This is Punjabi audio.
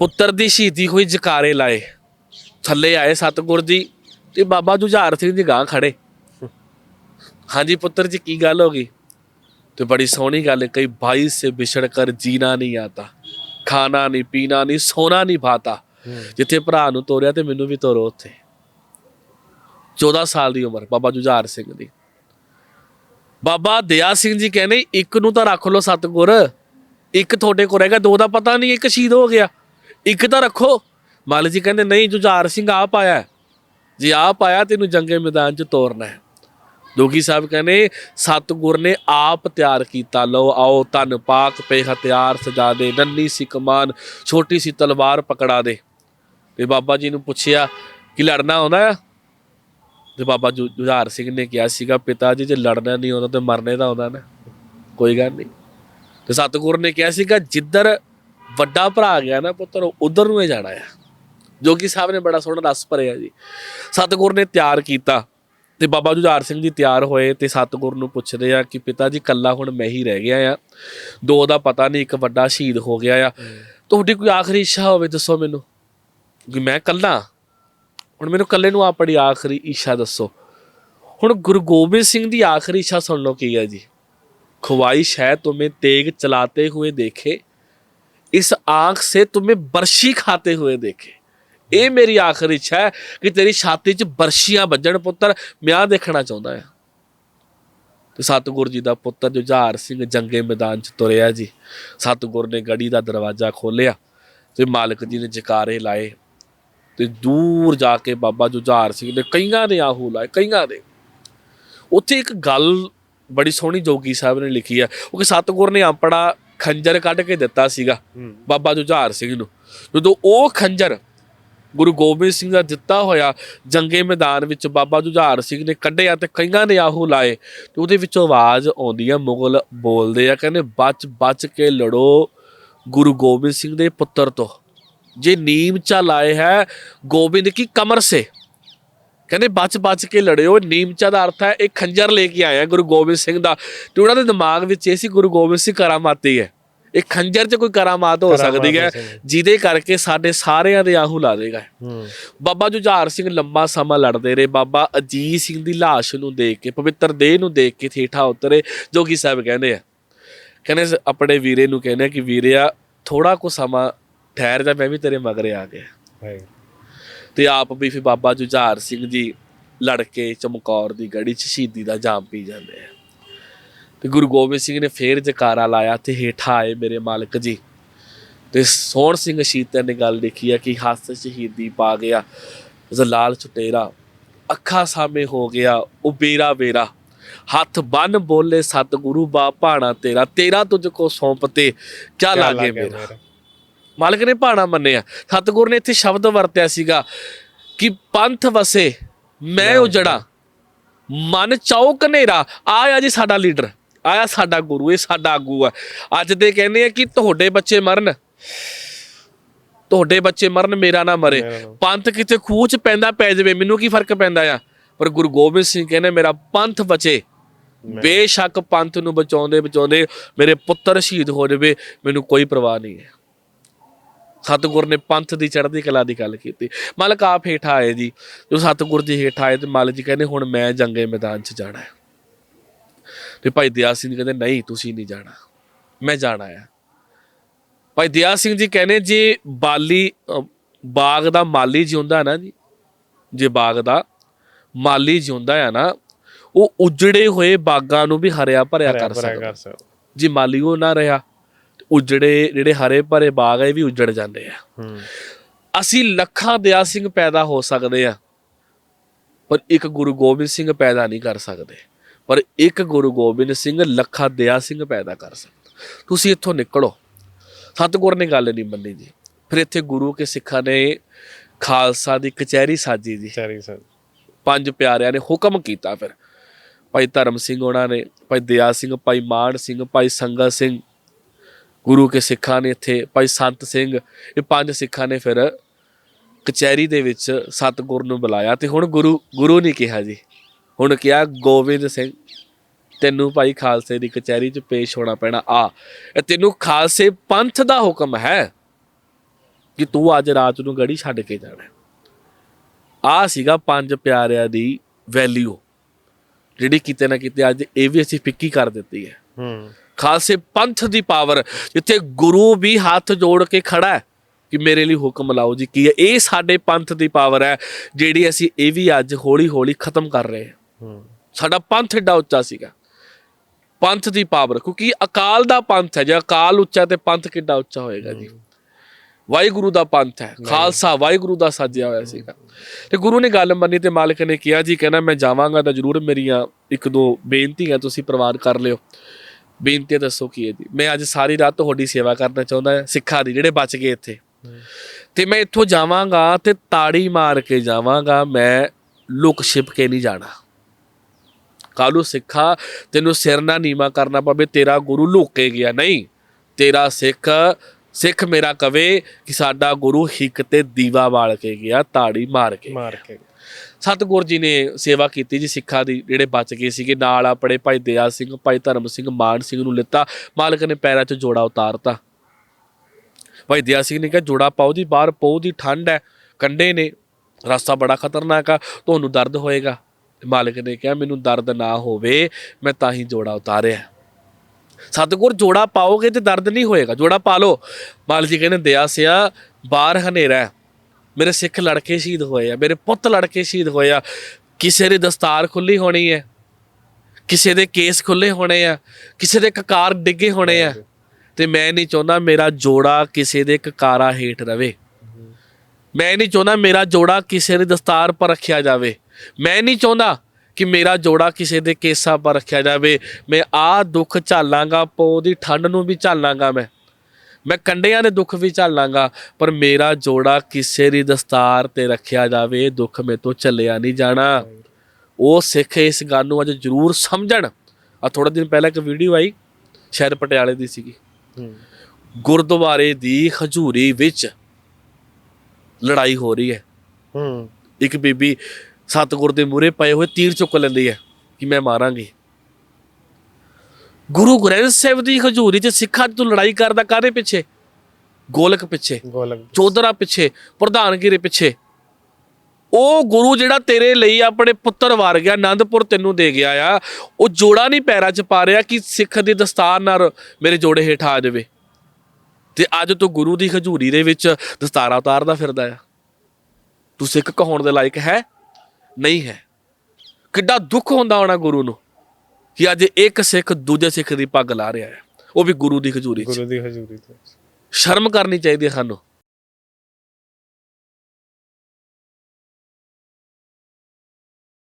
ਪੁੱਤਰ ਦੀ ਸ਼ਹੀਦੀ ਹੋਈ ਜਕਾਰੇ ਲਾਏ। ਥੱਲੇ ਆਏ ਸਤਗੁਰ ਜੀ ਤੇ ਬਾਬਾ ਜੁਝਾਰ ਸਿੰਘ ਦੀ ਗਾਂ ਖੜੇ ਹਾਂਜੀ ਪੁੱਤਰ ਜੀ, ਕੀ ਗੱਲ ਹੋ ਗਈ? ਤੇ ਬੜੀ ਸੋਹਣੀ ਗੱਲ ਹੈ, ਕਈ ਭਾਈ ਸੇ ਵਿਛੜ ਕਰ ਜੀਣਾ ਨਹੀਂ ਆਤਾ, ਖਾਣਾ ਨਹੀਂ, ਪੀਣਾ ਨਹੀਂ, ਸੋਨਾ ਨਹੀਂ ਭਾਤਾ। ਜਿੱਥੇ ਭਰਾ ਨੂੰ ਤੋਰਿਆ ਤੇ ਮੈਨੂੰ ਵੀ ਤੋਰੋ ਉੱਥੇ। 14 ਸਾਲ ਦੀ ਉਮਰ ਬਾਬਾ ਜੁਝਾਰ ਸਿੰਘ ਦੀ। ਬਾਬਾ ਦਇਆ ਸਿੰਘ ਜੀ ਕਹਿੰਦੇ, ਇੱਕ ਨੂੰ ਤਾਂ ਰੱਖ ਲਓ ਸਤਗੁਰ, ਇੱਕ ਤੁਹਾਡੇ ਕੋਲ ਰਹੇਗਾ ਦੋ ਦਾ ਪਤਾ ਨਹੀਂ, ਇੱਕ ਸ਼ਹੀਦ ਹੋ ਗਿਆ। ਇੱਕ ਤਾਂ ਰੱਖੋ। ਮਾਲੀ ਜੀ ਕਹਿੰਦੇ, ਨਹੀਂ, ਜੁਝਾਰ ਸਿੰਘ ਆਪ ਆਇਆ ਹੈ। ਜੇ ਆਪ ਆਇਆ, ਤੈਨੂੰ ਜੰਗੇ ਮੈਦਾਨ 'ਚ ਤੋਰਨਾ ਹੈ। ਦੋਗੀ ਸਾਹਿਬ ਕਹਿੰਦੇ, ਸਤਗੁਰ ਨੇ ਆਪ ਤਿਆਰ ਕੀਤਾ। ਲਓ, ਆਓ ਤਨ ਪਾਕ ਪੇ ਹਥਿਆਰ ਸਜਾ ਦੇ। ਨੰਨੀ ਸੀ ਕਮਾਨ ਛੋਟੀ ਸੀ ਤਲਵਾਰ ਪਕੜਾ ਦੇ। ਤੇ ਬਾਬਾ ਜੀ ਨੂੰ ਪੁੱਛਿਆ, ਕਿ ਲੜਨਾ ਆਉਂਦਾ ਆ? ਤੇ ਬਾਬਾ ਜੁ- ਜੁਝਾਰ ਸਿੰਘ ਨੇ ਕਿਹਾ ਸੀਗਾ, ਪਿਤਾ ਜੀ, ਜੇ ਲੜਨਾ ਨਹੀਂ ਆਉਂਦਾ, ਤੇ ਮਰਨੇ ਤਾਂ ਆਉਂਦਾ ਨਾ। ਕੋਈ ਗੱਲ ਨਹੀਂ। ਤੇ ਸਤਗੁਰ ਨੇ ਕਿਹਾ ਸੀਗਾ, ਜਿੱਧਰ ਵੱਡਾ ਭਰਾ ਗਿਆ ਨਾ ਪੁੱਤਰ ਉਧਰ ਨੂੰ ਹੀ ਜਾਣਾ ਹੈ ਜੋਗੀ ਸਾਹਿਬ ਨੇ ਬੜਾ ਸੋਹਣਾ ਰਸ ਭਰਿਆ ਜੀ। ਸਤਗੁਰ ਨੇ ਤਿਆਰ ਕੀਤਾ ਤੇ ਬਾਬਾ ਜੁਝਾਰ ਸਿੰਘ ਜੀ ਤਿਆਰ ਹੋਏ ਤੇ ਸਤਗੁਰ ਨੂੰ ਪੁੱਛਦੇ ਆ ਕਿ ਪਿਤਾ ਜੀ ਕੱਲਾ ਹੁਣ ਮੈਂ ਹੀ ਰਹਿ ਗਿਆ ਆ। ਦੋ ਦਾ ਪਤਾ ਨਹੀਂ ਇੱਕ ਵੱਡਾ ਸ਼ਹੀਦ ਹੋ ਗਿਆ ਆ। ਤੁਹਾਡੀ ਕੋਈ ਆਖਰੀ ਇੱਛਾ ਹੋਵੇ ਦੱਸੋ ਮੈਨੂੰ? ਕਿ ਮੈਂ ਕੱਲਾ ਹੁਣ ਮੈਨੂੰ ਕੱਲੇ ਨੂੰ ਆਪਣੀ ਆਖਰੀ ਇੱਛਾ ਦੱਸੋ। ਹੁਣ ਗੁਰੂ ਗੋਬਿੰਦ ਸਿੰਘ ਦੀ ਆਖਰੀ ਇੱਛਾ ਸੁਣ ਲਓ ਕੀ ਹੈ ਜੀ। ਖਵਾਇਸ਼ ਹੈ ਤੁਮੇ ਤੇਗ ਚਲਾਤੇ ਹੋਏ ਦੇਖੇ। इस आंख से तुम्हें बर्शी खाते हुए देखे ਇਹ ਮੇਰੀ ਆਖਰੀ ਇੱਛਾ ਹੈ ਕਿ ਤੇਰੀ ਛਾਤੀ 'ਚ ਬਰਸ਼ੀਆਂ ਵੱਜਣ ਪੁੱਤਰ ਮੈਂ ਆਹ ਦੇਖਣਾ ਚਾਹੁੰਦਾ ਆ ਤੇ ਸਤਿਗੁਰ ਜੀ ਦਾ ਪੁੱਤਰ ਜੁਝਾਰ ਸਿੰਘ ਜੰਗੇ ਮੈਦਾਨ 'ਚ ਤੁਰਿਆ ਜੀ ਸਤਿਗੁਰ ਨੇ ਗੜੀ ਦਾ ਦਰਵਾਜ਼ਾ ਖੋਲ੍ਹਿਆ ਤੇ ਮਾਲਕ ਜੀ ਨੇ ਜਕਾਰੇ ਲਾਏ ਤੇ ਦੂਰ ਜਾ ਕੇ ਬਾਬਾ ਜੁਝਾਰ ਸਿੰਘ ਨੇ ਕਈਆਂ ਨੇ ਆਹੂ ਲਾਏ ਕਈਆਂ ਦੇ ਉੱਥੇ ਇੱਕ ਗੱਲ ਬੜੀ ਸੋਹਣੀ ਜੋਗੀ ਸਾਹਿਬ ਨੇ ਲਿਖੀ ਆ ਉਹ ਕਿ ਸਤਿਗੁਰ ਨੇ ਆਪਣਾ ਖੰਜਰ ਕੱਢ ਕੇ ਦਿੱਤਾ ਸੀਗਾ। ਬਾਬਾ ਜੁਝਾਰ ਸਿੰਘ ਨੂੰ। ਜਦੋਂ ਉਹ ਖੰਜਰ ਗੁਰੂ ਗੋਬਿੰਦ ਸਿੰਘ ਦਾ ਦਿੱਤਾ ਹੋਇਆ ਜੰਗੇ ਮੈਦਾਨ ਵਿੱਚ ਬਾਬਾ ਜੁਝਾਰ ਸਿੰਘ ਨੇ ਕੱਢਿਆ ਤੇ ਕਈਆਂ ਨੇ ਆਹੂ ਲਾਏ ਤੇ ਉਹਦੇ ਵਿੱਚੋਂ ਆਵਾਜ਼ ਆਉਂਦੀ ਆ ਮੁਗਲ ਬੋਲਦੇ ਆ ਕਹਿੰਦੇ ਬਚ ਬਚ ਕੇ ਲੜੋ ਗੁਰੂ ਗੋਬਿੰਦ ਸਿੰਘ ਦੇ ਪੁੱਤਰ ਤੋਂ। ਜੇ ਨੀਮ ਚਾ ਲਾਏ ਹੈ ਗੋਬਿੰਦ ਕੀ ਕਮਰ ਸੇ? ਕਹਿੰਦੇ ਬਚ ਬਚ ਕੇ ਲੜਿਓ ਨੀਮਚਾ ਦਾ ਅਰਥ ਹੈ ਇਹ ਖੰਜਰ ਲੈ ਕੇ ਆਇਆ ਗੁਰੂ ਗੋਬਿੰਦ ਸਿੰਘ ਦਾ। ਤੇ ਉਹਨਾਂ ਦੇ ਦਿਮਾਗ ਵਿੱਚ ਇਹ ਸੀ ਗੁਰੂ ਗੋਬਿੰਦ ਸਿੰਘ ਕਰਾਮਾਤੀ ਹੈ। ਇਹ ਖੰਜਰ 'ਚ ਕੋਈ ਕਰਾਮਾਤ ਹੋ ਸਕਦੀ ਹੈ ਜਿਹਦੇ ਕਰਕੇ ਸਾਡੇ ਸਾਰਿਆਂ ਦੇ ਆਹੂ ਲਾ ਦੇਗਾ। ਬਾਬਾ ਜੁਝਾਰ ਸਿੰਘ ਲੰਮਾ ਸਮਾਂ ਲੜਦੇ ਰਹੇ। ਬਾਬਾ ਅਜੀਤ ਸਿੰਘ ਦੀ ਲਾਸ਼ ਨੂੰ ਦੇਖ ਕੇ ਪਵਿੱਤਰ ਦੇਹ ਨੂੰ ਦੇਖ ਕੇ ਠੇਠਾ ਉਤਰੇ ਜੋਗੀ ਸਾਹਿਬ ਕਹਿੰਦੇ ਆ। ਕਹਿੰਦੇ ਆਪਣੇ ਵੀਰੇ ਨੂੰ ਕਹਿੰਦੇ ਕਿ ਵੀਰਿਆ ਥੋੜਾ ਕੁ ਸਮਾਂ ਠਹਿਰ ਜਾ ਮੈਂ ਵੀ ਤੇਰੇ ਮਗਰੇ ਆ ਗਿਆ। ਤੇ ਆਪ ਵੀ ਫਿਰ ਬਾਬਾ ਜੁਝਾਰ ਸਿੰਘ ਜੀ ਲੜ ਕੇ ਚਮਕੌਰ ਦੀ ਗੜੀ 'ਚ ਸ਼ਹੀਦੀ ਦਾ ਜਾਮ ਪੀ ਜਾਂਦੇ ਆ। ਤੇ ਗੁਰੂ ਗੋਬਿੰਦ ਸਿੰਘ ਨੇ ਫੇਰ ਜਕਾਰਾ ਲਾਇਆ ਤੇ ਹੇਠਾਂ ਆਏ ਮੇਰੇ ਮਾਲਕ ਜੀ। ਤੇ ਸੋਹਣ ਸਿੰਘ ਸ਼ੀਤਰ ਨੇ ਗੱਲ ਲਿਖੀ ਆ ਕਿ ਹੱਥ ਸ਼ਹੀਦੀ ਪਾ ਗਿਆ ਜ਼ਲਾਲ ਚੁਟੇਰਾ ਅੱਖਾਂ ਸਾਹਮਣੇ ਹੋ ਗਿਆ ਉਹ ਬੇਰਾ ਬੇਰਾ। ਹੱਥ ਬੰਨ ਬੋਲੇ ਸਤਿਗੁਰੂ ਬਾ ਭਾਣਾ ਤੇਰਾ ਤੇਰਾ ਤੁਝ ਕੋ ਸੌਂਪਤੇ ਕਿਆ ਲਾਗੇ ਮੇਰਾ। ਮਾਲਕ ਨੇ ਭਾਣਾ ਮੰਨਿਆ। ਸਤਿਗੁਰ ਨੇ ਇੱਥੇ ਸ਼ਬਦ ਵਰਤਿਆ ਸੀਗਾ ਕਿ ਪੰਥ ਵਸੇ ਮੈਂ ਉਜੜਾ ਮਨ ਚੌਕ ਹਨੇਰਾ ਆਇਆ ਜੀ ਸਾਡਾ ਲੀਡਰ ਆਇਆ ਸਾਡਾ ਗੁਰੂ ਇਹ ਸਾਡਾ ਆਗੂ ਆ। ਅੱਜ ਦੇ ਕਹਿੰਦੇ ਆ ਕਿ ਤੁਹਾਡੇ ਬੱਚੇ ਮਰਨ ਤੁਹਾਡੇ ਬੱਚੇ ਮਰਨ ਮੇਰਾ ਨਾ ਮਰੇ। ਪੰਥ ਕਿਤੇ ਖੂਹ ਚ ਪੈਂਦਾ ਪੈ ਜਾਵੇ ਮੈਨੂੰ ਕੀ ਫ਼ਰਕ ਪੈਂਦਾ ਆ? ਪਰ ਗੁਰੂ ਗੋਬਿੰਦ ਸਿੰਘ ਕਹਿੰਦੇ ਮੇਰਾ ਪੰਥ ਬਚੇ। ਬੇਸ਼ੱਕ ਪੰਥ ਨੂੰ ਬਚਾਉਂਦੇ ਬਚਾਉਂਦੇ ਮੇਰੇ ਪੁੱਤਰ ਸ਼ਹੀਦ ਹੋ ਜਾਵੇ ਮੈਨੂੰ ਕੋਈ ਪਰਵਾਹ ਨਹੀਂ ਹੈ। ਸਤਿਗੁਰ ਨੇ ਪੰਥ ਦੀ ਚੜ੍ਹਦੀ ਕਲਾ ਦੀ ਗੱਲ ਕੀਤੀ। ਮਾਲਕ ਆਪ ਹੇਠਾਂ ਆਏ ਜੀ। ਜੋ ਸਤਿਗੁਰ ਜੀ ਹੇਠਾਂ ਆਏ ਤੇ ਮਾਲਕ ਜੀ ਕਹਿੰਦੇ ਹੁਣ ਮੈਂ ਜੰਗੇ ਮੈਦਾਨ 'ਚ ਜਾਣਾ ਹੈ। ਤੇ ਭਾਈ ਦਿਆ ਸਿੰਘ ਜੀ ਕਹਿੰਦੇ ਨਹੀਂ ਤੁਸੀਂ ਨਹੀਂ ਜਾਣਾ। ਮੈਂ ਜਾਣਾ ਹੈ। ਭਾਈ ਦਿਆ ਸਿੰਘ ਜੀ ਕਹਿੰਦੇ ਜੇ ਬਾਲੀ ਬਾਗ ਦਾ ਮਾਲੀ ਜਿਉਂਦਾ ਨਾ ਜੀ ਜੇ ਬਾਗ ਦਾ ਮਾਲੀ ਜਿਉਂਦਾ ਆ ਨਾ ਉਹ ਉਜੜੇ ਹੋਏ ਬਾਗਾਂ ਨੂੰ ਵੀ ਹਰਿਆ ਭਰਿਆ ਕਰ ਸਕਦਾ। ਜੇ ਮਾਲੀ ਉਹ ਨਾ ਰਿਹਾ ਉਜੜੇ ਜਿਹੜੇ ਹਰੇ ਭਰੇ ਬਾਗ ਆ ਇਹ ਵੀ ਉਜੜ ਜਾਂਦੇ ਆ। ਅਸੀਂ ਲੱਖਾਂ ਦਿਆ ਸਿੰਘ ਪੈਦਾ ਹੋ ਸਕਦੇ ਆ ਪਰ ਇੱਕ ਗੁਰੂ ਗੋਬਿੰਦ ਸਿੰਘ ਪੈਦਾ ਨਹੀਂ ਕਰ ਸਕਦੇ। ਪਰ ਇੱਕ ਗੁਰੂ ਗੋਬਿੰਦ ਸਿੰਘ ਲੱਖਾਂ ਦਿਆ ਸਿੰਘ ਪੈਦਾ ਕਰ ਸਕਦਾ। ਤੁਸੀਂ ਇੱਥੋਂ ਨਿਕਲੋ। ਸਤਿਗੁਰ ਨੇ ਗੱਲ ਨਹੀਂ ਮੰਨੀ ਜੀ। ਫਿਰ ਇੱਥੇ ਗੁਰੂ ਕੇ ਸਿੱਖਾਂ ਨੇ ਖਾਲਸਾ ਦੀ ਕਚਹਿਰੀ ਸਾਜੀ ਜੀ। ਪੰਜ ਪਿਆਰਿਆਂ ਨੇ ਹੁਕਮ ਕੀਤਾ ਫਿਰ। ਭਾਈ ਧਰਮ ਸਿੰਘ ਉਹਨਾਂ ਨੇ ਭਾਈ ਦਿਆ ਸਿੰਘ ਭਾਈ ਮਾਨ ਸਿੰਘ ਭਾਈ ਸੰਗਤ ਸਿੰਘ ਗੁਰੂ ਕੇ ਸਿੱਖਾਂ ਨੇ ਇੱਥੇ ਭਾਈ ਸੰਤ ਸਿੰਘ, ਇਹ ਪੰਜ ਸਿੱਖਾਂ ਨੇ ਫਿਰ ਕਚਹਿਰੀ ਦੇ ਵਿੱਚ ਸਤਿਗੁਰ ਨੂੰ ਬੁਲਾਇਆ ਤੇ ਹੁਣ ਗੁਰੂ ਗੁਰੂ ਨੇ ਕਿਹਾ ਜੀ। ਹੁਣ ਕਿਹਾ, ਗੋਬਿੰਦ ਸਿੰਘ, ਤੈਨੂੰ ਭਾਈ ਖਾਲਸੇ ਦੀ ਕਚਹਿਰੀ 'ਚ ਪੇਸ਼ ਹੋਣਾ ਪੈਣਾ। ਆ, ਇਹ ਤੈਨੂੰ ਖਾਲਸੇ ਪੰਥ ਦਾ ਹੁਕਮ ਹੈ ਕਿ ਤੂੰ ਅੱਜ ਰਾਤ ਨੂੰ ਗੜੀ ਛੱਡ ਕੇ ਜਾਣਾ ਆ ਸੀਗਾ ਪੰਜ ਪਿਆਰਿਆਂ ਦੀ ਵੈਲਿਊ ਜਿਹੜੀ ਕਿਤੇ ਨਾ ਕਿਤੇ ਅੱਜ ਇਹ ਵੀ ਅਸੀਂ ਫਿੱਕੀ ਕਰ ਦਿੱਤੀ ਹੈ। ਹੂੰ। ਖਾਲਸੇ ਪੰਥ ਦੀ ਪਾਵਰ ਜਿੱਥੇ ਗੁਰੂ ਵੀ ਹੱਥ ਜੋੜ ਕੇ ਖੜਾ ਹੈ ਕਿ ਮੇਰੇ ਲਈ ਹੁਕਮ ਲਾਓ ਜੀ ਕੀ ਹੈ ਇਹ ਸਾਡੇ ਪੰਥ ਦੀ ਪਾਵਰ ਹੈ ਜਿਹੜੀ ਅਸੀਂ ਇਹ ਵੀ ਅੱਜ ਹੌਲੀ ਹੌਲੀ ਖਤਮ ਕਰ ਰਹੇ ਹਾਂ। ਹੂੰ। ਸਾਡਾ ਪੰਥ ਏਡਾ ਉੱਚਾ ਸੀਗਾ। ਪੰਥ ਦੀ ਪਾਵਰ ਕਿਉਂਕਿ ਅਕਾਲ ਦਾ ਪੰਥ ਹੈ ਜੇ ਅਕਾਲ ਉੱਚਾ ਤੇ ਪੰਥ ਕਿੱਡਾ ਉੱਚਾ ਹੋਏਗਾ ਜੀ। ਵਾਹਿਗੁਰੂ ਦਾ ਪੰਥ ਹੈ ਖਾਲਸਾ ਵਾਹਿਗੁਰੂ ਦਾ ਸਾਜਿਆ ਹੋਇਆ ਸੀਗਾ। ਤੇ ਗੁਰੂ ਨੇ ਗੱਲ ਮੰਨੀ ਤੇ ਮਾਲਕ ਨੇ ਕਿਹਾ ਜੀ ਕਹਿੰਦਾ ਮੈਂ ਜਾਵਾਂਗਾ ਤਾਂ ਜ਼ਰੂਰ ਮੇਰੀਆਂ ਇੱਕ ਦੋ ਬੇਨਤੀਆਂ ਤੁਸੀਂ ਪ੍ਰਵਾਨ ਕਰ ਲਿਓ। ਬੇਨਤੀ ਦੱਸੋ ਕੀ ਹੈ ਜੀ ਮੈਂ ਅੱਜ ਸਾਰੀ ਰਾਤ ਤੁਹਾਡੀ ਸੇਵਾ ਕਰਨਾ ਚਾਹੁੰਦਾ ਸਿੱਖਾਂ ਦੀ, ਜਿਹੜੇ ਬਚ ਗਏ ਇੱਥੇ। ਤੇ ਮੈਂ ਇੱਥੋਂ ਜਾਵਾਂਗਾ ਤੇ ਤਾੜੀ ਮਾਰ ਕੇ ਜਾਵਾਂਗਾ, ਮੈਂ ਲੁਕ ਛਿਪ ਕੇ ਨਹੀਂ ਜਾਣਾ। ਕਾਲੂ ਸਿੱਖਾ, ਤੈਨੂੰ ਸਿਰ ਨਾ ਨੀਵਾ ਕਰਨਾ ਪਵੇ, ਤੇਰਾ ਗੁਰੂ ਲੁੱਕ ਕੇ ਗਿਆ। ਨਹੀਂ, ਤੇਰਾ ਸਿੱਖ ਸਿੱਖ ਮੇਰਾ ਕਵੇ ਕਿ ਸਾਡਾ ਗੁਰੂ ਹਿੱਕ ਤੇ ਦੀਵਾ ਬਾਲ ਕੇ ਗਿਆ, ਤਾੜੀ ਮਾਰ ਕੇ ਮਾਰ ਕੇ ਸਤਿਗੁਰ ਜੀ ਨੇ ਸੇਵਾ ਕੀਤੀ ਜੀ ਸਿੱਖਾਂ ਦੀ, ਜਿਹੜੇ ਬਚ ਗਏ ਸੀਗੇ। ਨਾਲ ਆਪਣੇ ਭਾਈ ਦਇਆ ਸਿੰਘ, ਭਾਈ ਧਰਮ ਸਿੰਘ, ਮਾਨ ਸਿੰਘ ਨੂੰ ਲਿੱਤਾ। ਮਾਲਕ ਨੇ ਪੈਰਾਂ 'ਚ ਜੋੜਾ ਉਤਾਰਤਾ। ਭਾਈ ਦਇਆ ਸਿੰਘ ਨੇ ਕਿਹਾ, ਜੋੜਾ ਪਾਓ ਜੀ, ਬਾਹਰ ਪਉ ਦੀ ਠੰਡ ਹੈ। ਕੰਡੇ ਨੇ, ਰਸਤਾ ਬੜਾ ਖਤਰਨਾਕ ਆ, ਤੁਹਾਨੂੰ ਦਰਦ ਹੋਏਗਾ। ਮਾਲਕ ਨੇ ਕਿਹਾ, ਮੈਨੂੰ ਦਰਦ ਨਾ ਹੋਵੇ, ਮੈਂ ਤਾਂ ਹੀ ਜੋੜਾ ਉਤਾਰਿਆ। ਸਤਿਗੁਰ, ਜੋੜਾ ਪਾਓਗੇ ਤੇ ਦਰਦ ਨਹੀਂ ਹੋਏਗਾ, ਜੋੜਾ ਪਾ ਲਓ। ਮਾਲਕ ਜੀ ਕਹਿੰਦੇ, ਦਇਆ ਸਿਆ, ਬਾਹਰ ਹਨੇਰਾ ਮੇਰੇ ਸਿੱਖ ਲੜਕੇ ਸ਼ਹੀਦ ਹੋਏ ਆ, ਮੇਰੇ ਪੁੱਤ ਲੜਕੇ ਸ਼ਹੀਦ ਹੋਏ ਆ, ਕਿਸੇ ਦੀ ਦਸਤਾਰ ਖੁੱਲੀ ਹੋਣੀ ਹੈ, ਕਿਸੇ ਦੇ ਕੇਸ ਖੁੱਲੇ ਹੋਣੇ ਆ, ਕਿਸੇ ਦੇ ਕਕਾਰ ਡਿੱਗੇ ਹੋਣੇ ਆ, ਤੇ ਮੈਂ ਨਹੀਂ ਚਾਹੁੰਦਾ ਮੇਰਾ ਜੋੜਾ ਕਿਸੇ ਦੇ ਕਕਾਰਾ ਹੇਠ ਰਵੇ। ਮੈਂ ਨਹੀਂ ਚਾਹੁੰਦਾ ਮੇਰਾ ਜੋੜਾ ਕਿਸੇ ਦੀ ਦਸਤਾਰ ਪਰ ਰੱਖਿਆ ਜਾਵੇ। ਮੈਂ ਨਹੀਂ ਚਾਹੁੰਦਾ ਕਿ ਮੇਰਾ ਜੋੜਾ ਕਿਸੇ ਦੇ ਕੇਸਾਂ ਪਰ ਰੱਖਿਆ ਜਾਵੇ। ਮੈਂ ਆ ਦੁੱਖ ਝਾਲਾਂਗਾ ਪੋ ਦੀ ਠੰਡ ਨੂੰ ਵੀ ਝਾਲਾਂਗਾ ਮੈਂ। ਮੈਂ ਕੰਡਿਆਂ ਦੇ ਦੁੱਖ ਵੀ ਝਾਲਾਂਗਾ ਪਰ ਮੇਰਾ ਜੋੜਾ ਕਿਸੇ ਦੀ ਦਸਤਾਰ ਤੇ ਰੱਖਿਆ ਜਾਵੇ ਦੁੱਖ ਮੇ ਤੋਂ ਚੱਲਿਆ ਨਹੀਂ ਜਾਣਾ। ਉਹ ਸਿੱਖ ਇਸ ਗੱਲ ਨੂੰ ਅੱਜ ਜ਼ਰੂਰ ਸਮਝਣ। ਆ ਥੋੜਾ ਦਿਨ ਪਹਿਲਾਂ ਇੱਕ ਵੀਡੀਓ ਆਈ ਸ਼ਾਇਦ ਪਟਿਆਲੇ ਦੀ ਸੀਗੀ। ਗੁਰਦੁਆਰੇ ਦੀ ਹਜ਼ੂਰੀ ਵਿੱਚ ਲੜਾਈ ਹੋ ਰਹੀ ਹੈ। ਹੂੰ। ਇੱਕ ਬੀਬੀ ਸਤਿਗੁਰ ਦੇ ਮੂਹਰੇ ਪਏ ਹੋਏ ਤੀਰ ਚੁੱਕ ਲੈਂਦੀ ਹੈ ਕਿ ਮੈਂ ਮਾਰਾਂਗੀ। ਗੁਰੂ ਗ੍ਰੰਥ ਸਾਹਿਬ ਦੀ ਹਜ਼ੂਰੀ 'ਚ ਸਿੱਖਾਂ ਤੂੰ ਲੜਾਈ ਕਰਦਾ ਕਾਹਦੇ ਪਿੱਛੇ? ਗੋਲਕ ਪਿੱਛੇ ਗੋਲਕ ਚੌਧਰਾ ਪਿੱਛੇ ਪ੍ਰਧਾਨਗਿਰੀ ਪਿੱਛੇ। ਉਹ ਗੁਰੂ ਜਿਹੜਾ ਤੇਰੇ ਲਈ ਆਪਣੇ ਪੁੱਤਰ ਵਾਰ ਗਿਆ ਆਨੰਦਪੁਰ ਤੈਨੂੰ ਦੇ ਗਿਆ ਆ ਉਹ ਜੋੜਾ ਨਹੀਂ ਪੈਰਾਂ 'ਚ ਪਾ ਰਿਹਾ ਕਿ ਸਿੱਖ ਦੀ ਦਸਤਾਰ ਨਾਲ ਮੇਰੇ ਜੋੜੇ ਹੇਠ ਆ ਜਾਵੇ। ਤੇ ਅੱਜ ਤੂੰ ਗੁਰੂ ਦੀ ਹਜ਼ੂਰੀ ਦੇ ਵਿੱਚ ਦਸਤਾਰਾ ਉਤਾਰਦਾ ਫਿਰਦਾ ਆ। ਤੂੰ ਸਿੱਖ ਕਹਾਉਣ ਦੇ ਲਾਇਕ ਹੈ? ਨਹੀਂ ਹੈ। ਕਿੱਡਾ ਦੁੱਖ ਹੁੰਦਾ ਹੋਣਾ ਗੁਰੂ ਨੂੰ। ਕਿ ਅੱਜ ਇੱਕ ਸਿੱਖ ਦੂਜੇ ਸਿੱਖ ਦੀ ਪੱਗ ਲਾ ਰਿਹਾ ਹੈ। ਉਹ ਵੀ ਗੁਰੂ ਦੀ ਹਜ਼ੂਰੀ 'ਚ। ਗੁਰੂ ਦੀ ਹਜ਼ੂਰੀ ਤੇ ਸ਼ਰਮ ਕਰਨੀ ਚਾਹੀਦੀ ਹੈ ਸਾਨੂੰ।